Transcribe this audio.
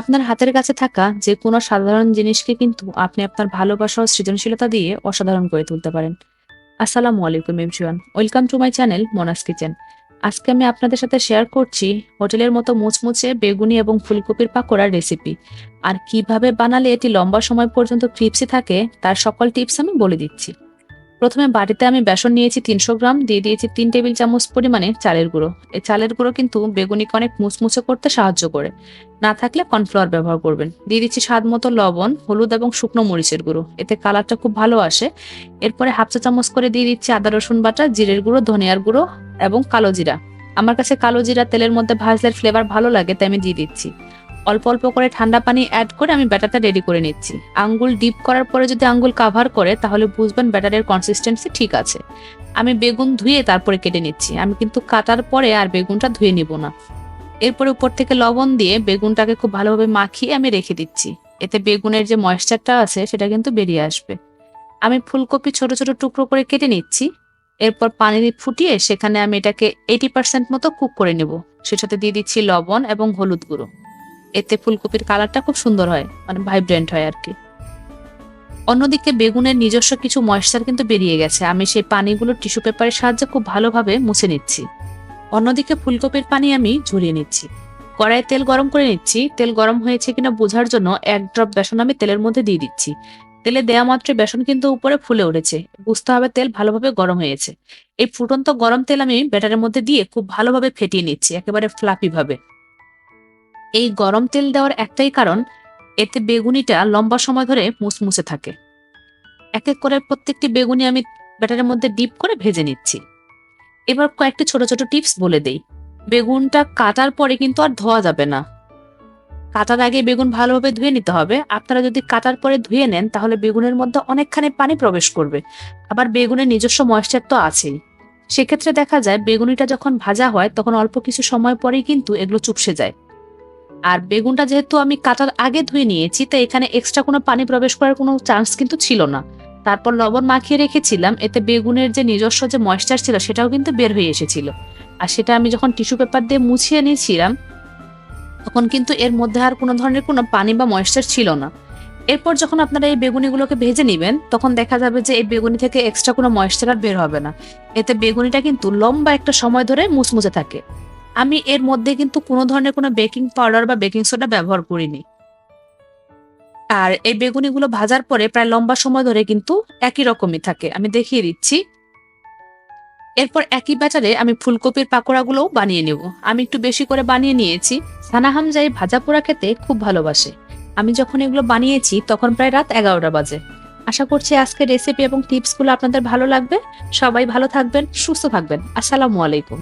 আপনার হাতের কাছে থাকা যে কোনো সাধারণ জিনিসকে কিন্তু আপনি আপনার ভালোবাসা ও সৃজনশীলতা দিয়ে অসাধারণ করে তুলতে পারেন। আসসালামু আলাইকুম, everyone. Welcome to my channel Mona's kitchen. আজকে আমি আপনাদের সাথে শেয়ার করছি হোটেলের মতো মুচমুচে বেগুনি এবং ফুলকপির পাকোড়ার রেসিপি। আর কীভাবে বানালে এটি লম্বা সময় পর্যন্ত ক্রিপসি থাকে, তার সকল টিপস আমি বলে দিচ্ছি। প্রথমে বাটিতে আমি বেসন নিয়েছি তিনশো গ্রাম, দিয়ে দিয়েছি তিন টেবিল চামচ পরিমাণে চালের গুঁড়ো। এই চালের গুঁড়ো কিন্তু বেগুনিকে অনেক মুচমুচে করতে সাহায্য করে। না থাকলে কর্নফ্লাওয়ার ব্যবহার করবেন। দিয়ে দিচ্ছি স্বাদ মতো লবণ, হলুদ এবং শুকনো মরিচের গুঁড়ো। এতে কালারটা খুব ভালো আসে। এরপরে হাফ চা চামচ করে দিয়ে দিচ্ছি আদা, রসুন বাটা, জিরের গুঁড়ো, ধনিয়ার গুঁড়ো এবং কালো জিরা। আমার কাছে কালো জিরা তেলের মধ্যে ভাজলে ফ্লেভার ভালো লাগে, তাই আমি দিয়ে দিচ্ছি। অল্প অল্প করে ঠান্ডা পানি অ্যাড করে আমি ব্যাটারটা রেডি করে নিচ্ছি। আঙ্গুল ডিপ করার পরে যদি আঙ্গুল কাভার করে, তাহলে বুঝবেন ব্যাটারের কনসিস্টেন্সি ঠিক আছে। আমি বেগুন ধুয়ে তারপরে কেটে নিচ্ছি। আমি কিন্তু কাটার পরে আর বেগুনটা ধুয়ে নিব না। এরপরে উপর থেকে লবণ দিয়ে বেগুনটাকে খুব ভালোভাবে মাখিয়ে আমি রেখে দিচ্ছি। এতে বেগুনের যে ময়েশ্চারটা আছে, সেটা কিন্তু বেরিয়ে আসবে। আমি ফুলকপি ছোট ছোট টুকরো করে কেটে নিচ্ছি। এরপর পানি ফুটিয়ে সেখানে আমি এটাকে এইটি পার্সেন্ট মতো কুক করে নেব। সেটাতে দিয়ে দিচ্ছি লবণ এবং হলুদ গুঁড়ো। এতে ফুলকপির কালারটা খুব সুন্দর হয় মানে ভাইব্রেন্ট হয় আর কি অন্যদিকে বেগুনের নিজস্ব কিছু ময়েশ্চার কিন্তু বেরিয়ে গেছে, আমি সেই পানিগুলো টিস্যু পেপারের সাহায্যে খুব ভালোভাবে মুছে নিচ্ছি। অন্যদিকে ফুলকপির পানি আমি ঝরিয়ে নিচ্ছি। কড়াই তেল গরম করে নিচ্ছি, তেল গরম হয়েছে কিনা বোঝার জন্য এক ড্রপ বেসন আমি তেলের মধ্যে দিয়ে দিচ্ছি। তেলে দেওয়া মাত্র বেসন কিন্তু উপরে ফুলে উঠেছে, বুঝতে হবে তেল ভালোভাবে গরম হয়েছে। এই ফুটন্ত গরম তেল আমি ব্যাটারের মধ্যে দিয়ে খুব ভালোভাবে ফেটিয়ে নিচ্ছি, একেবারে ফ্লাপি ভাবে। এই গরম তেল দেওয়ার একটাই কারণ, এতে বেগুনিটা লম্বা সময় ধরে মুচমুচে থাকে। এক এক করে প্রত্যেকটি বেগুনি আমি ব্যাটারের মধ্যে ডিপ করে ভেজে নিচ্ছি। এবার কয়েকটি ছোট ছোট টিপস বলে দেই। বেগুনটা কাটার পরে কিন্তু আর ধোয়া যাবে না। কাটার আগে বেগুন ভালোভাবে ধুয়ে নিতে হবে। আপনারা যদি কাটার পরে ধুয়ে নেন, তাহলে বেগুনের মধ্যে অনেকখানি পানি প্রবেশ করবে। আবার বেগুনের নিজস্ব ময়েশ্চার তো আছেই। সেক্ষেত্রে দেখা যায়, বেগুনিটা যখন ভাজা হয়, তখন অল্প কিছু সময় পরেই কিন্তু এগুলো চুপসে যায়। আর বেগুনটা যেহেতু আমি কাটার আগে ধুয়ে নিয়েছি, তাই এখানে এক্সট্রা কোনো পানি প্রবেশ করার কোনো চান্স কিন্তু ছিল না। তারপর লবণ মাখিয়ে রেখেছিলাম, এতে বেগুনের যে নিজস্ব যে ময়েশ্চার ছিল সেটাও কিন্তু বের হয়ে এসেছিল। আর সেটা আমি যখন টিস্যু পেপার দিয়ে মুছিয়ে নিয়েছিলাম, তখন কিন্তু এর মধ্যে আর কোনো ধরনের কোনো পানি বা ময়েশ্চার ছিল না। এরপর যখন আপনারা এই বেগুনিগুলোকে ভেজে নেবেন, তখন দেখা যাবে যে এই বেগুনি থেকে এক্সট্রা কোনো ময়েশ্চার আর বের হবে না। এতে বেগুনিটা কিন্তু লম্বা একটা সময় ধরে মুচমুচে থাকে। আমি এর মধ্যে কিন্তু কোনো ধরনের কোনো বেকিং পাউডার বা বেকিং সোডা ব্যবহার করিনি। আর এই বেগুনিগুলো ভাজার পরে প্রায় লম্বা সময় ধরে কিন্তু একই রকমই থাকে, আমি দেখিয়ে দিচ্ছি। এরপর একই ব্যাটারে আমি ফুলকপির পাকোড়াগুলোও বানিয়ে নেব। আমি একটু বেশি করে বানিয়ে নিয়েছি। সানা হামজাই ভাজা পোড়া খেতে খুব ভালোবাসে। আমি যখন এগুলো বানিয়েছি তখন প্রায় রাত এগারোটা বাজে। আশা করছি আজকের রেসিপি এবং টিপসগুলো আপনাদের ভালো লাগবে। সবাই ভালো থাকবেন, সুস্থ থাকবেন। আসসালামু আলাইকুম।